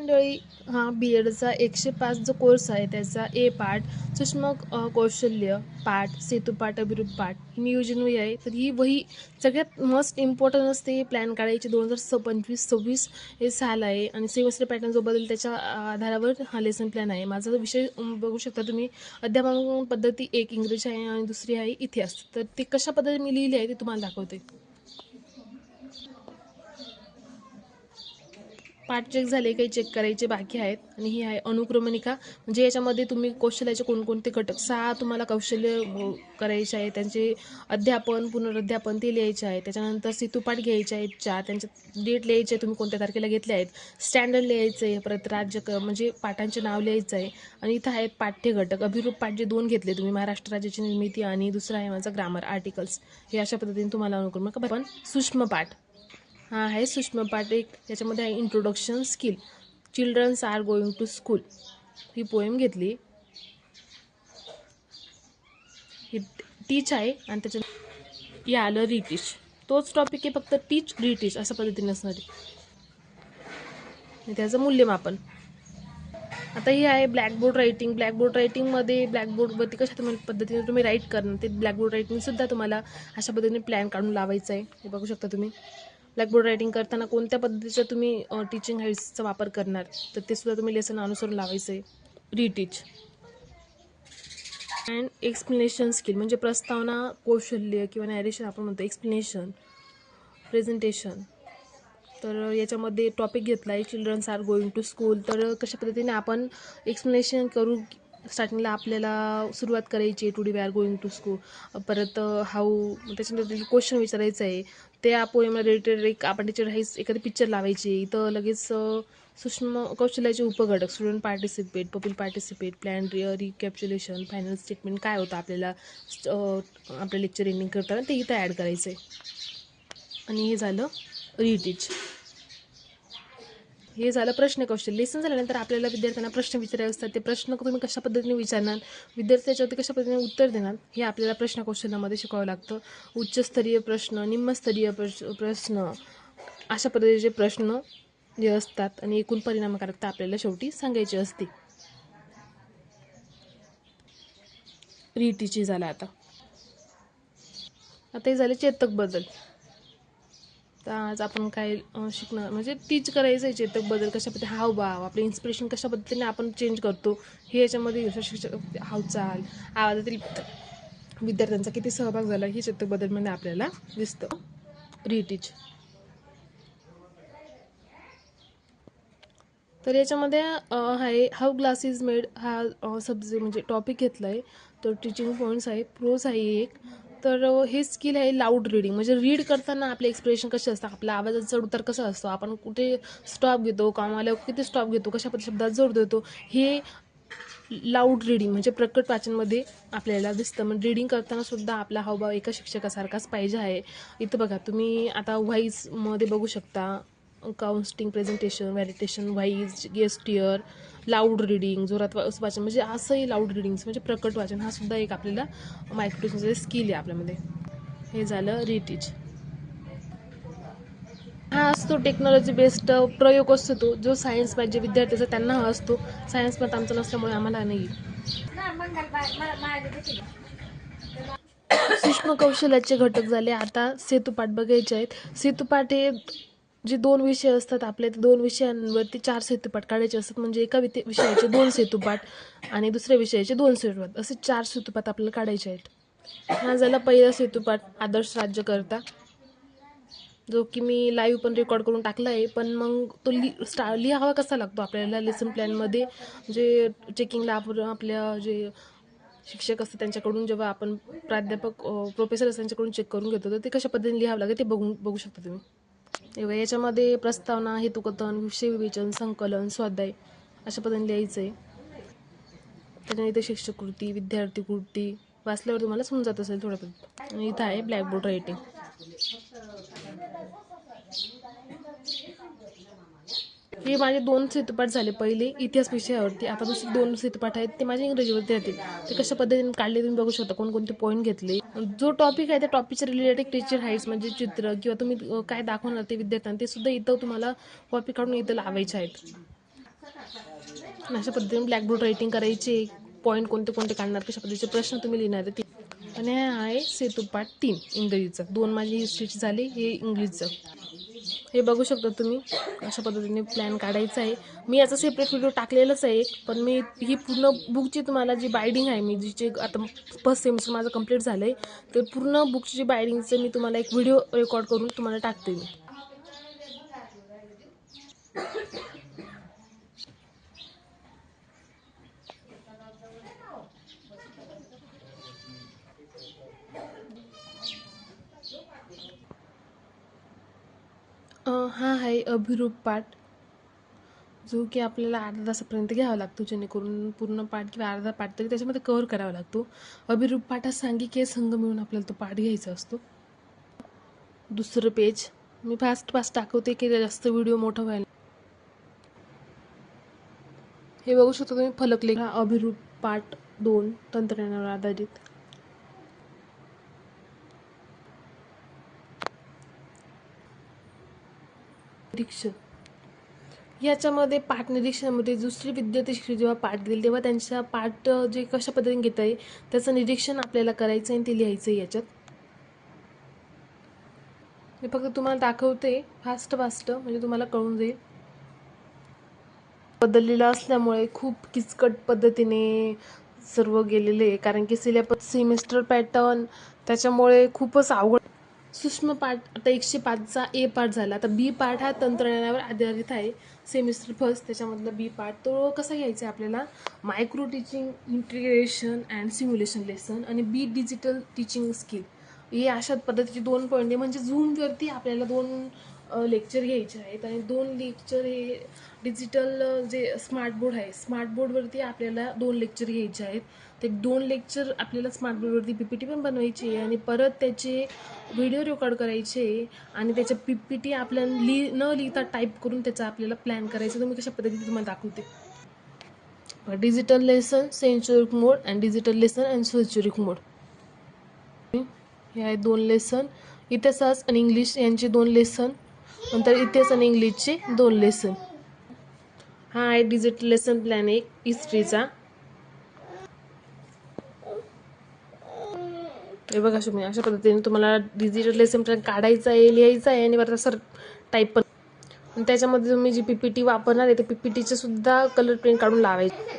मंडळी हा बी एडचा एकशे पाच जो कोर्स आहे त्याचा ए पार्ट सूक्ष्म कौशल्य पाठ सेतुपाठ अभिरूप पाठ ही नियोजन वही आहे. तर ही वही सगळ्यात मस्ट इम्पॉर्टंट असते ही प्लॅन काढायची दोन हजार स पंचवीस सव्वीस हे साल आहे आणि सेमेस्टर पॅटर्न जो बदल त्याच्या आधारावर हा लेसन प्लॅन आहे. माझा विषय बघू शकता तुम्ही अध्यापन पद्धती एक इंग्रजी आहे आणि दुसरी आहे इतिहास. तर ते कशा पद्धतीने मी लिहिली आहे ते तुम्हाला दाखवते. पाठ चेक झाले काही चेक करायचे बाकी आहेत. आणि ही आहे अनुक्रमणिका. म्हणजे याच्यामध्ये तुम्ही कौशल्याचे कोणकोणते घटक सहा तुम्हाला कौशल्य करायचे आहे त्यांचे अध्यापन पुनरुद्ध्यापन ते लिहायचे आहे त्याच्यानंतर सेतुपाठ घ्यायचे आहेत चार. त्यांचे डेट लिहायचे आहे तुम्ही कोणत्या तारखेला घेतले आहेत. स्टँडर्ड लिहायचं आहे परत राज्य क म्हणजे पाठांचे नाव लिहायचं आहे. आणि इथं आहेत पाठ्य घटक. अभिरूप पाठ जे दोन घेतले तुम्ही महाराष्ट्र राज्याची निर्मिती आणि दुसरा आहे माझा ग्रामर आर्टिकल्स हे अशा पद्धतीने तुम्हाला अनुक्रम पण सूक्ष्म पाठ हा आहे सुषमा पाठ त्याच्यामध्ये आहे introduction skill children's are going to school he poem घेतली. ही टीच आहे आणि त्याच्यात हे आलं रिटीच तोच टॉपिक आहे फक्त टीच रिटीच अशा पद्धतीने असणार आहे. त्याचं मूल्यमापन. आता हे आहे ब्लॅकबोर्ड रायटिंग ब्लॅकबोर्ड रायटिंगमध्ये ब्लॅकबोर्डवरती कशा तुम्ही पद्धतीने तुम्ही राईट करणार ते ब्लॅकबोर्ड रायटिंगसुद्धा तुम्हाला अशा पद्धतीने प्लॅन काढून लावायचं आहे. हे बघू शकता तुम्ही. ब्लॅकबोर्ड रायटिंग करताना कोणत्या पद्धतीचं तुम्ही टीचिंग हाईट्सचा वापर करणार? तर ते सुद्धा तुम्ही लेसन अनुसरून लावायचं आहे रिटीच अँड एक्सप्लेनेशन स्किल म्हणजे प्रस्तावना कौशल्य किंवा नॅरेशन आपण म्हणतो एक्सप्लेनेशन प्रेझेंटेशन तर याच्यामध्ये टॉपिक घेतला आहे children's are going to school तर कशा पद्धतीने आपण एक्सप्लेनेशन करू स्टार्टिंगला आपल्याला सुरुवात करायची today we are going to school परत हाऊ त्याच्यानंतर क्वेश्चन विचारायचं आहे त्या पोएमला रिलेटेड एक आपण टीचर हाईस एखादी पिक्चर लावायची इथं लगेच सूक्ष्म कौशल्याचे उपघटक student participate pupil participate plan recapitulation final statement काय होतं आपल्याला आपल्या आपलं लेक्चर एंडिंग करताना ते इथं ॲड करायचं आहे आणि हे झालं रिटीच हे झालं प्रश्न कौशल्य लेसन झाल्यानंतर आपल्याला विद्यार्थ्यांना प्रश्न विचारायचे असतात. ते प्रश्न तुम्ही कशा पद्धतीने विचारणार? विद्यार्थ्याच्यावरती कशा पद्धतीने उत्तर देणार? हे आपल्याला प्रश्न कौशल्यामध्ये शिकावं लागतं. उच्चस्तरीय प्रश्न निम्नस्तरीय प्रश्न अशा पद्धतीचे प्रश्न जे असतात आणि एकूण परिणामकारकता आपल्याला शेवटी सांगायची असते. रीटीची झाला आता. आता हे झाले चेतक बदल. तर आज आपण काय शिकणार? म्हणजे टीच करायचं आहे चेतक बदल कशा पद्धतीने हावभाव आपले इन्स्पिरेशन कशा पद्धतीने आपण चेंज करतो हे याच्यामध्ये येऊ शिक्षक हालचाल आवाजातील विद्यार्थ्यांचा किती सहभाग झाला हे चेतक बदलमध्ये आपल्याला दिसतं. रिटीच तर याच्यामध्ये आहे हाऊ ग्लास इज मेड हा सब्जेक्ट म्हणजे टॉपिक घेतला आहे तर टीचिंग पॉईंट्स आहे प्रोज आहे एक. तर हे स्किल आहे लाऊड रीडिंग म्हणजे रीड करताना आपले एक्सप्रेशन कसे असतात आपल्या आवाजाचा चढ उतार कसा असतो आपण कुठे स्टॉप घेतो कामाला किती स्टॉप घेतो कशा पद्धती शब्दात जोड देतो हे लाऊड रीडिंग म्हणजे प्रकट वाचनमध्ये आपल्याला दिसतं. म्हणजे रीडिंग करताना सुद्धा आपला हावभाव एका शिक्षकासारखाच पाहिजे आहे. इथं बघा तुम्ही आता व्हाईजमध्ये बघू शकता questioning presentation validation voice gesture loud reading जोरात वा- वाचन. म्हणजे असंही लाऊड रिडिंग्स म्हणजे प्रकट वाचन. हा सुद्धा एक आपल्याला मायक्रोटेक्नॉलॉजी स्किल आहे आपल्यामध्ये. हे झालं रिटीच हा असतो टेक्नॉलॉजी बेस्ड प्रयोग असतो तो. जो सायन्स पाहिजे विद्यार्थ्याचा त्यांना हा असतो. सायन्स मत आमचा नसल्यामुळे आम्हाला नाही. सूक्ष्म कौशल्याचे घटक झाले. आता सेतुपाठ बघायचे आहेत. सेतुपाठ हे जे दोन विषय असतात आपले ते दोन विषयांवरती चार सेतुपाठ काढायचे असतात. म्हणजे एका विते विषयाचे दोन सेतुपाठ आणि दुसऱ्या विषयाचे दोन सेतुपाठ. असे चार सेतुपाठ आपल्याला काढायचे आहेत. हा झाला पहिला सेतुपाठ आदर्श राज्यकर्ता. जो की मी लाईव्ह पण रेकॉर्ड करून टाकला आहे. पण मग तो लि स्टा लिहावा कसा लागतो आपल्याला लेसन प्लॅनमध्ये जे चेकिंगला आपण आपल्या जे शिक्षक असतात त्यांच्याकडून जेव्हा आपण प्राध्यापक प्रोफेसर असतात त्यांच्याकडून चेक करून घेतो तर ते कशा पद्धतीने लिहावं लागेल ते बघून बघू शकता तुम्ही. तेव्हा याच्यामध्ये प्रस्तावना हेतुकथन विषयविवेचन संकलन स्वाध्याय अशा पद्धतीने लिहायचं आहे त्याच्याने इथे शिक्षककृती विद्यार्थी कृती वाचल्यावर तुम्हाला समजत असेल थोडं आणि इथं आहे ब्लॅकबोर्ड रायटिंग हे माझे दोन चित्रपट झाले. पहिले इतिहास विषयावरती आता दुसरे दोन चित्रपट आहेत ते माझे इंग्रजीवरती राहतील ते कशा पद्धतीने काढले तुम्ही बघू शकता कोणकोणते पॉईंट घेतले. जो टॉपिक आहे त्या टॉपिकच्या रिलेटेड टीचर हाईट्स म्हणजे चित्र किंवा तुम्ही काय दाखवणार ते विद्यार्थ्यांना ते सुद्धा इथं तुम्हाला कॉपी काढून इथं लावायचे आहेत. अशा पद्धतीने ब्लॅकबोर्ड रायटिंग करायची पॉईंट कोणते कोणते काढणार कशा पद्धतीचे प्रश्न तुम्ही लिहिणार आहे ते. आणि हे आहे सेतुपाठ तीन इंग्रजीचं. दोन माझी हिस्ट्रीचे झाले हे इंग्लिशचं हे बघू शकता तुम्ही अशा पद्धतीने प्लॅन काढायचा आहे. मी याचा सेपरेट व्हिडिओ टाकलेलाच आहे पण मी ही पूर्ण बुकची तुम्हाला जी बायडिंग आहे मी जिचे आता फर्स्ट सेमिस्टर माझं कंप्लीट झालं आहे तर पूर्ण बुकची जी बायडिंगचं मी तुम्हाला एक व्हिडिओ रेकॉर्ड करून तुम्हाला टाकते मी. हा आहे अभिरूप पाठ. जो की आपल्याला अर्धा तासापर्यंत घ्यावा लागतो जेणेकरून पूर्ण पाठ किंवा अर्धा पाठ तरी त्याच्यामध्ये कव्हर करावा लागतो. अभिरूप पाठात सांगिके संघ मिळून आपल्याला तो पाठ घ्यायचा असतो. दुसरं पेज मी फास्ट फास्ट दाखवते की जास्त व्हिडिओ मोठा व्हायला. हे बघू शकता तुम्ही फलकले हा अभिरूप पाठ दोन तंत्रज्ञानावर आधारित. निरीक्षण याच्यामध्ये पाठ निरीक्षणामध्ये दुसरी विद्यार्थी शिक्षक जेव्हा पाठ देईल तेव्हा त्यांच्या पाठ जे कशा पद्धतीने घेता येईल त्याचं निरीक्षण आपल्याला करायचं आहे आणि ते लिहायचं आहे याच्यात. मी फक्त तुम्हाला दाखवते फास्ट फास्ट म्हणजे तुम्हाला कळून जाईल. बदललेलं असल्यामुळे खूप किचकट पद्धतीने सर्व गेलेले आहे कारण की सिलेबस सेमिस्टर पॅटर्न त्याच्यामुळे खूपच अवघड सूक्ष्म पाठ आता एकशे पाचचा ए पार्ट झाला. आता बी पार्ट हा तंत्रज्ञानावर आधारित आहे. सेमिस्टर फर्स्ट त्याच्यामधला बी पार्ट तो कसा घ्यायचा आहे आपल्याला? Micro teaching integration and simulation lesson आणि बी डिजिटल टीचिंग स्किल हे अशा पद्धतीचे दोन पॉईंट आहे. म्हणजे झूमवरती आपल्याला दोन लेक्चर घ्यायचे आहेत आणि दोन लेक्चर हे डिजिटल जे स्मार्ट बोर्ड आहे स्मार्ट बोर्डवरती आपल्याला दोन लेक्चर घ्यायचे आहेत. ते दोन लेक्चर आपल्याला स्मार्टबोर्डवरती पी पी टी पण बनवायची आहे आणि परत त्याचे व्हिडिओ रेकॉर्ड करायचे आणि त्याच्या पी पी टी आपल्याला लिहि न लिहिता टाईप करून त्याचा आपल्याला प्लॅन करायचा. तुम्ही कशा पद्धतीने तुम्हाला दाखवते. Digital lesson synchronous mode and digital lesson and सोच्युरिक mode. हे आहे दोन लेसन. इतिहास आणि इंग्लिश यांचे दोन लेसन. नंतर इतिहास आणि इंग्लिशचे दोन लेसन. हा आहे डिजिटल लेसन प्लॅन एक हिस्ट्रीचा. हे बघा तुम्ही अशा पद्धतीने तुम्हाला डिजिटल लेसन प्लॅन काढायचा आहे लिहायचा आहे आणि बरं सर टाईप पण. आणि त्याच्यामध्ये तुम्ही जी पी पी टी वापरणार आहे ते पी पी टीचे सुद्धा कलर प्रिंट काढून लावायचे.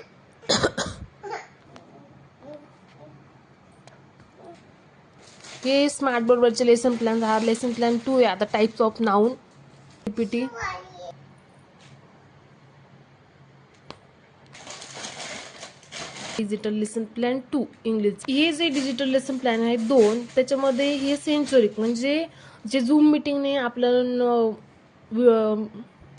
हे स्मार्ट बोर्डवरचे लेसन प्लॅन हा लेसन प्लॅन टू आहे. आता types of noun P P T digital lesson plan two English हे जे डिजिटल लेसन प्लॅन आहेत दोन त्याच्यामध्ये हे सेन्चुरिक म्हणजे जे झूम मिटिंगने आपल्याला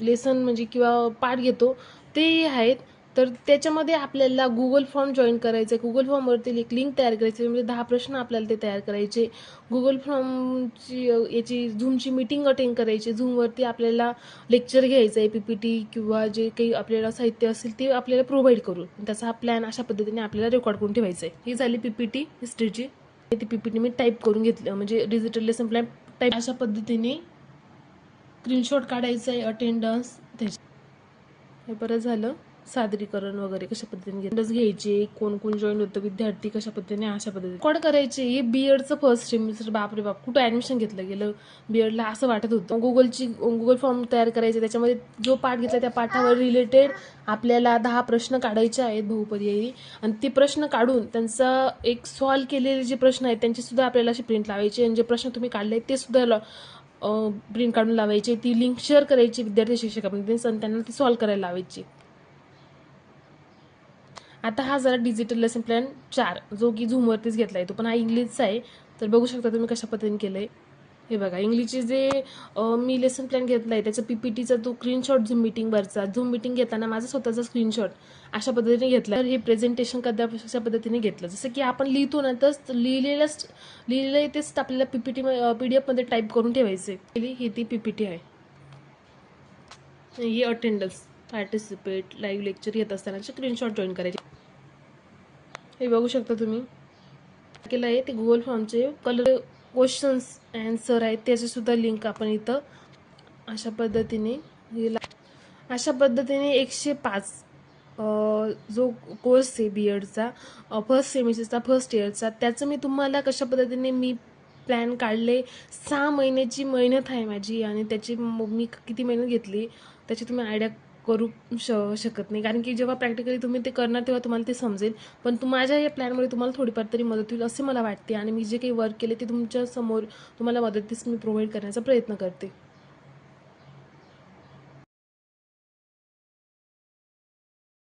लेसन म्हणजे किंवा पाठ घेतो ते आहेत. तर त्याच्यामध्ये आपल्याला गुगल फॉर्म जॉईन करायचं आहे गुगल फॉर्मवरती एक लिंक तयार करायची म्हणजे दहा प्रश्न आपल्याला ते तयार करायचे. गुगल फॉर्मची याची झूमची मीटिंग अटेंड करायची. झूमवरती आपल्याला लेक्चर घ्यायचं आहे पी पी टी किंवा जे काही आपल्याला साहित्य असेल ते आपल्याला प्रोव्हाइड करून. त्याचा हा प्लॅन अशा पद्धतीने आपल्याला रेकॉर्ड करून ठेवायचा आहे ही झाली पी पी टी हिस्ट्रीची ती पी पी टी मी टाईप करून घेतलं. म्हणजे डिजिटल लेसन प्लॅन टाईप अशा पद्धतीने स्क्रीनशॉट काढायचं आहे अटेंडन्स त्याच्या हे बरं झालं. सादरीकरण वगैरे कशा पद्धतीने घेतलंच घ्यायचे कोण कोण जॉईन होतं विद्यार्थी कशा पद्धतीने अशा पद्धतीने. कोण करायचे? हे बी एडचं फर्स्ट सेमिस्टर बापरे बाप कुठं ॲडमिशन घेतलं गेलं? बी एडला असं वाटत होतं. गुगलची गुगल फॉर्म तयार करायचे त्याच्यामध्ये जो पाठ घेतला त्या पाठावर रिलेटेड आपल्याला दहा प्रश्न काढायचे आहेत बहुपर्यायी. आणि ते प्रश्न काढून त्यांचा एक सॉल्व केलेले जे प्रश्न आहेत त्यांची सुद्धा आपल्याला अशी प्रिंट लावायची आणि जे प्रश्न तुम्ही काढले ते सुद्धा प्रिंट काढून लावायचे. ती लिंक शेअर करायची विद्यार्थी शिक्षकांमध्ये आणि त्यांना ती सॉल्व करायला लावायची. आता हा जरा डिजिटल लेसन प्लॅन चार जो की झूमवरतीच घेतला आहे तो पण हा इंग्लिशचा आहे. तर बघू शकता तुम्ही कशा पद्धतीने केलं आहे हे बघा इंग्लिशचे जे मी लेसन प्लॅन घेतला आहे त्याचा पी पी टीचा तो स्क्रीनशॉट झूम मिटिंगवरचा झूम मिटिंग घेताना माझा स्वतःचा स्क्रीनशॉट अशा पद्धतीने घेतला. तर हे प्रेझेंटेशन कदा अशा पद्धतीने घेतलं? जसं की आपण लिहितो ना तर लिहिलेलंच लिहिलेलं आहे तेच आपल्याला P P T P D एफमध्ये type करून ठेवायचं आहे ही ती पी पी टी आहे. ही अटेंडन्स पार्टिसिपेट लाईव्ह लेक्चर येत असताना स्क्रीनशॉट जॉईन करायचे. हे बघू शकता तुम्ही. केलं आहे ते गुगल फॉर्मचे कलर क्वेश्चन्स अँसर आहेत. त्याचीसुद्धा लिंक आपण इथं अशा पद्धतीने अशा पद्धतीने एकशे पाच जो कोर्स आहे बी एडचा फर्स्ट सेमिस्टरचा फर्स्ट इयरचा त्याचं मी तुम्हाला कशा पद्धतीने मी प्लॅन काढले? सहा महिन्याची मेहनत आहे माझी आणि त्याची मी किती मेहनत घेतली? त्याची तुम्ही आयडिया करू श शकत नाही. कारण की जेव्हा प्रॅक्टिकली तुम्ही ते करणार तेव्हा तुम्हाला ते समजेल. पण तू माझ्या या प्लॅनमुळे तुम्हाला थोडीफार तरी मदत होईल असे मला वाटते. आणि मी जे काही वर्क केले ते तुमच्यासमोर तुम्हाला मदतीस मी प्रोव्हाइड करण्याचा प्रयत्न करते.